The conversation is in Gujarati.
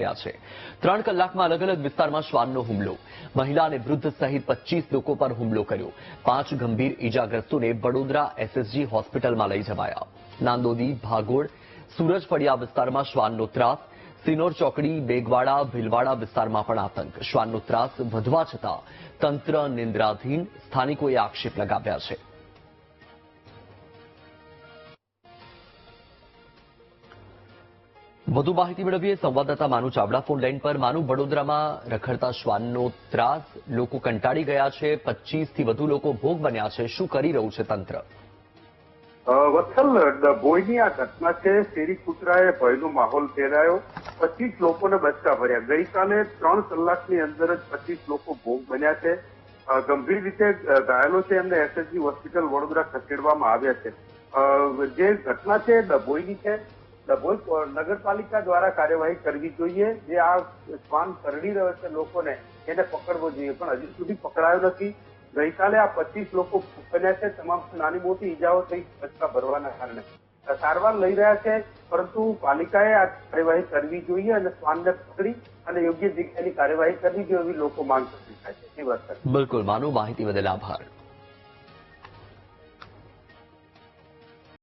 માર્યા છે. ત્રણ કલાકમાં અલગ અલગ વિસ્તારમાં શ્વાનનો હુમલો. મહિલા અને વૃદ્ધ સહિત પચીસ લોકો પર હુમલો કર્યો. પાંચ ગંભીર ઈજાગ્રસ્તોને વડોદરા એસએસજી હોસ્પિટલમાં લઈ જવાયા. નાંદોદી, ભાગોળ સુરજ ફળિયા વિસ્તારમાં શ્વાનનો ત્રાસ, સિનોર ચોકડી, બેગવાડા, ભીલવાડા વિસ્તારમાં પણ આતંક. શ્વાનનો ત્રાસ વધવા છતાં તંત્ર નિંદ્રાધીન, સ્થાનિકોએ આક્ષેપ લગાવ્યા છે. વધુ માહિતી મેળવીએ સંવાદદાતા માનુ ચાવડા ફોન લાઈન પર. માનુ, વડોદરામાં રખડતા શ્વાનનો ત્રાસ, લોકો કંટાળી ગયા છે પચીસથી વધુ લોકો ભોગ બન્યા છે. શું કરી રહ્યું છે તંત્ર? વત્સલ ભોયની આ ઘટના છે શેરી કૂતરાએ ભયનો માહોલ ફેરાયો પચીસ લોકોને બચકા ભર્યા. ગઈકાલે ત્રણ કલાકની અંદર જ પચીસ લોકો ભોગ બન્યા છે. ગંભીર રીતે ઘાયલો છે. એમને એસએસજી હોસ્પિટલ વડોદરા ખસેડવામાં આવ્યા છે. જે ઘટના છે ડભોઈની છે ડભોઈ નગરપાલિકા દ્વારા કાર્યવાહી કરવી જોઈએ. જે આ શ્વાન કરડી રહ્યો છે લોકોને, એને પકડવો જોઈએ. પણ હજી સુધી પકડાયો નથી. ગઈકાલે આ પચીસ લોકો બન્યા છે. તમામ નાની મોટી ઈજાઓ થઈ બચકા ભરવાના કારણે. સારવાર લઈ રહ્યા છે, પરંતુ પાલિકાએ આ કાર્યવાહી કરવી જોઈએ અને શ્વાનને પકડી અને યોગ્ય જગ્યાની કાર્યવાહી કરવી જોઈએ એવી લોકો માંગ કરી રહ્યા છે. બિલકુલ. માનુ માહિતી બદલ આભાર.